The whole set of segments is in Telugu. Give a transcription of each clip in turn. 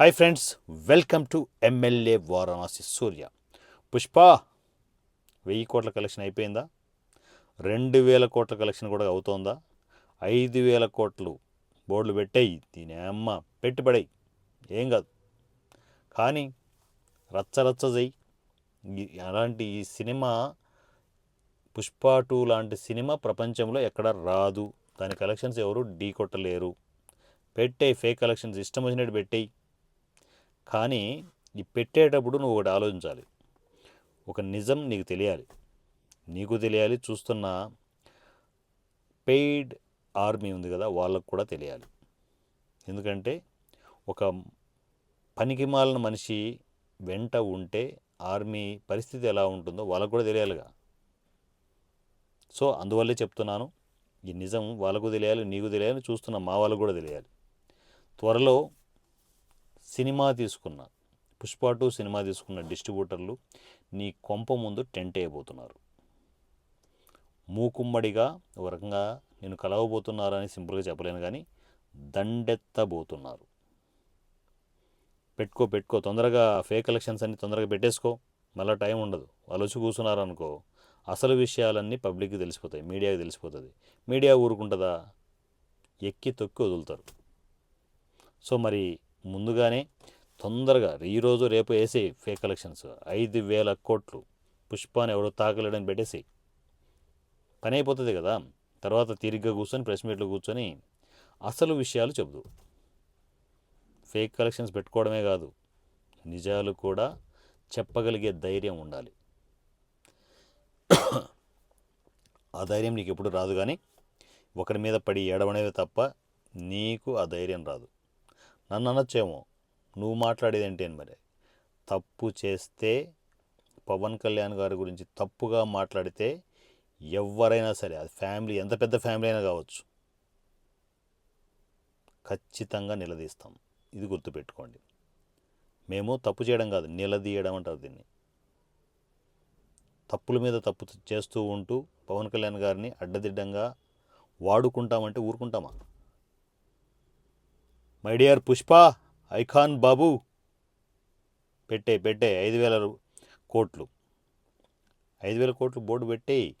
Hi friends welcome to MLA Varanasi Surya Pushpa వెయ్యి కోట్ల కలెక్షన్ అయిపోయిందా? రెండు వేల కోట్ల కలెక్షన్ కూడా అవుతోందా? ఐదు వేల కోట్లు బోర్డులు పెట్టాయి దీని అమ్మ పెట్టుబడి ఏం కాదు. కానీ రచ్చ రచ్చ చెయ్యి. అలాంటి ఈ సినిమా పుష్ప టూ లాంటి సినిమా ప్రపంచంలో ఎక్కడ రాదు. దాని కలెక్షన్స్ ఎవరు ఢీ కొట్టలేరు. పెట్టే ఫేక్ కలెక్షన్స్ ఇష్టం వచ్చినట్టు పెట్టేయి. కానీ ఈ పెట్టేటప్పుడు నువ్వు ఒకటి ఆలోచించాలి. ఒక నిజం నీకు తెలియాలి. నీకు తెలియాలి చూస్తున్న పెయిడ్ ఆర్మీ ఉంది కదా వాళ్ళకు కూడా తెలియాలి. ఎందుకంటే ఒక పనికి మాలిన మనిషి వెంట ఉంటే ఆర్మీ పరిస్థితి ఎలా ఉంటుందో వాళ్ళకు కూడా తెలియాలిగా. సో అందువల్లే చెప్తున్నాను ఈ నిజం వాళ్ళకు తెలియాలి నీకు తెలియాలి చూస్తున్న మా వాళ్ళకు కూడా తెలియాలి. త్వరలో సినిమా తీసుకున్న పుష్ప టూ సినిమా తీసుకున్న డిస్ట్రిబ్యూటర్లు నీ కొంప ముందు టెంట్ వేయబోతున్నారు. మూకుమ్మడిగా ఒక రకంగా నేను కలవబోతున్నారని సింపుల్గా చెప్పలేను కానీ దండెత్తబోతున్నారు. పెట్టుకో పెట్టుకో తొందరగా ఫేక్ కలెక్షన్స్ అన్ని తొందరగా పెట్టేసుకో. మళ్ళీ టైం ఉండదు. వాళ్ళు వచ్చి అసలు విషయాలన్నీ పబ్లిక్కి తెలిసిపోతాయి మీడియాకి తెలిసిపోతుంది. మీడియా ఊరుకుంటుందా? ఎక్కి తొక్కి వదులుతారు. సో మరి ముందుగానే తొందరగా ఈరోజు రేపు వేసే ఫేక్ కలెక్షన్స్ ఐదు వేల కోట్లు. పుష్పాన్ని ఎవడో తాకలేడని పెట్టేసి. పని అయిపోతుంది కదా. తర్వాత తిరిగ్గా కూర్చొని ప్రెస్ మీట్లో కూర్చొని అసలు విషయాలు చెబుదు. ఫేక్ కలెక్షన్స్ పెట్టుకోవడమే కాదు నిజాలు కూడా చెప్పగలిగే ధైర్యం ఉండాలి. ఆ ధైర్యం నీకు ఎప్పుడు రాదు కానీ ఒకరి మీద పడి ఏడవనేవి తప్ప నీకు ఆ ధైర్యం రాదు. నన్ను అనొచ్చేమో. నువ్వు మాట్లాడేది ఏంటి అని మరి? తప్పు చేస్తే పవన్ కళ్యాణ్ గారి గురించి తప్పుగా మాట్లాడితే ఎవరైనా సరే అది ఫ్యామిలీ ఎంత పెద్ద ఫ్యామిలీ అయినా కావచ్చు ఖచ్చితంగా నిలదీస్తాం. ఇది గుర్తుపెట్టుకోండి. మేము తప్పు చేయడం కాదు నిలదీయడం అంటారు దీన్ని. తప్పుల మీద తప్పు చేస్తూ ఉంటూ పవన్ కళ్యాణ్ గారిని అడ్డదిడ్డంగా వాడుకుంటామంటే ఊరుకుంటామా? మై డియర్ పుష్ప ఐఖాన్ బాబు పెట్టే పెట్టే ఐదు వేల కోట్లు. ఐదు వేల కోట్లు బోర్డు పెట్టేయి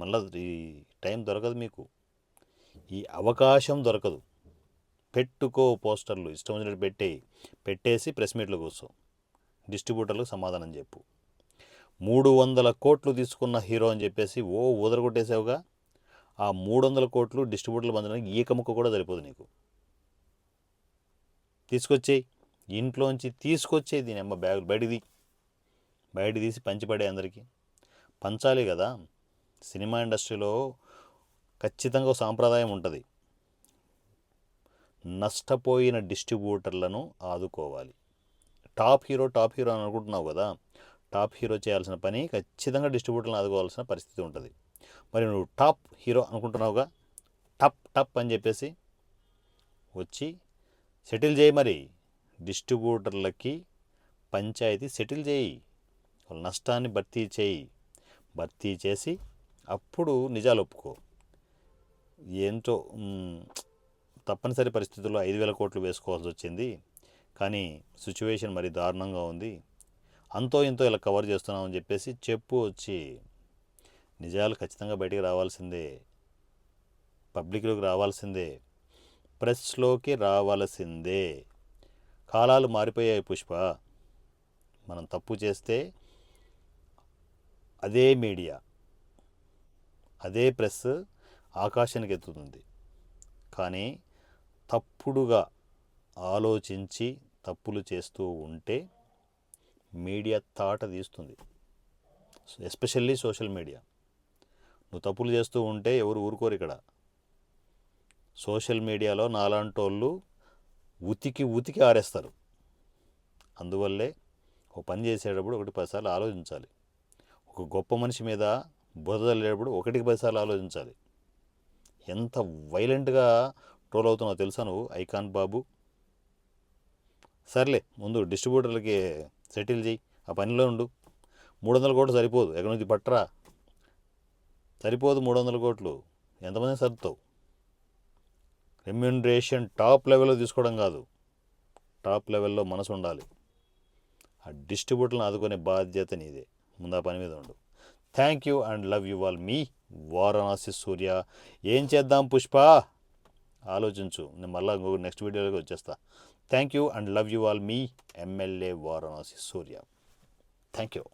మళ్ళీ ఈ టైం దొరకదు మీకు. ఈ అవకాశం దొరకదు. పెట్టుకో పోస్టర్లు ఇష్టం వచ్చినట్టు పెట్టేయి పెట్టేసి ప్రెస్ మీట్లు కూర్చో. డిస్ట్రిబ్యూటర్లకు సమాధానం చెప్పు. మూడు వందల కోట్లు తీసుకున్న హీరో అని చెప్పేసి ఓ ఊదరగొట్టేసావుగా. ఆ మూడు వందల కోట్లు డిస్ట్రిబ్యూటర్లు పొందడానికి ఈక ముక్క కూడా సరిపోదు నీకు. తీసుకొచ్చేయి. ఇంట్లోంచి తీసుకొచ్చేయి దీని అమ్మ బ్యాగులు. బయటిది. బయట తీసి పంచిపడే అందరికీ. పంచాలి కదా. సినిమా ఇండస్ట్రీలో ఖచ్చితంగా ఒక సాంప్రదాయం ఉంటుంది. నష్టపోయిన డిస్ట్రిబ్యూటర్లను ఆదుకోవాలి. టాప్ హీరో టాప్ హీరో అని అనుకుంటున్నావు కదా. టాప్ హీరో చేయాల్సిన పని ఖచ్చితంగా డిస్ట్రిబ్యూటర్లను ఆదుకోవాల్సిన పరిస్థితి ఉంటుంది. మరి నువ్వు టాప్ హీరో అనుకుంటున్నావుగా? టప్ టప్ అని చెప్పేసి వచ్చి సెటిల్ చేయి మరి. డిస్ట్రిబ్యూటర్లకి పంచాయతీ సెటిల్ చేయి. వాళ్ళ నష్టాన్ని భర్తీ చేయి. భర్తీ చేసి అప్పుడు నిజాలు ఒప్పుకో. ఏంటో తప్పనిసరి పరిస్థితుల్లో ఐదు వేల కోట్లు వేసుకోవాల్సి వచ్చింది. కానీ సిచ్యువేషన్ మరి దారుణంగా ఉంది. అంతో ఇంతో ఇలా కవర్ చేస్తున్నామని చెప్పేసి చెప్పు వచ్చి నిజాలు ఖచ్చితంగా బయటికి రావాల్సిందే. పబ్లిక్లోకి రావాల్సిందే. ప్రెస్లోకి రావాల్సిందే. కాలాలు మారిపోయాయి పుష్ప. మనం తప్పు చేస్తే అదే మీడియా అదే ప్రెస్ ఆకాశానికి ఎత్తుతుంది. కానీ తప్పుడుగా ఆలోచించి తప్పులు చేస్తూ ఉంటే మీడియా తాట తీస్తుంది. Especially social media. నువ్వు తప్పులు చేస్తూ ఉంటే ఎవరు ఊరుకోరు ఇక్కడ. సోషల్ మీడియాలో నాలాంటోళ్ళు ఉతికి ఉతికి ఆరేస్తారు. అందువల్లే ఒక పని చేసేటప్పుడు ఒకటి పదిసార్లు ఆలోచించాలి. ఒక గొప్ప మనిషి మీద బురదలేటప్పుడు ఒకటికి పదిసార్లు ఆలోచించాలి. ఎంత వైలెంట్గా ట్రోల్ అవుతున్నావు తెలుసా నువ్వు? ఐకాన్ బాబు. సర్లే ముందు డిస్ట్రిబ్యూటర్లకి సెటిల్ చేయి ఆ పనిలో ఉండు. మూడు వందల కోట్లు సరిపోదు. ఎక్కడి నుంచి పట్టరా? సరిపోదు మూడు వందల కోట్లు. ఎంతమంది సర్దుతావు? రెమ్యూనరేషన్ టాప్ లెవెల్లో తీసుకోవడం కాదు. టాప్ లెవెల్లో మనసు ఉండాలి. ఆ డిస్ట్రిబ్యూటర్లను ఆదుకునే బాధ్యత నీదే. ముందు ఆ పని మీద ఉండు. Thank you and love you all మీ వారణాసి సూర్య. ఏం చేద్దాం పుష్ప? ఆలోచించు. నేను మళ్ళీ ఇంకొక నెక్స్ట్ వీడియోలోకి వచ్చేస్తా. Thank you and love you all me MLA Varanasi Surya. Thank you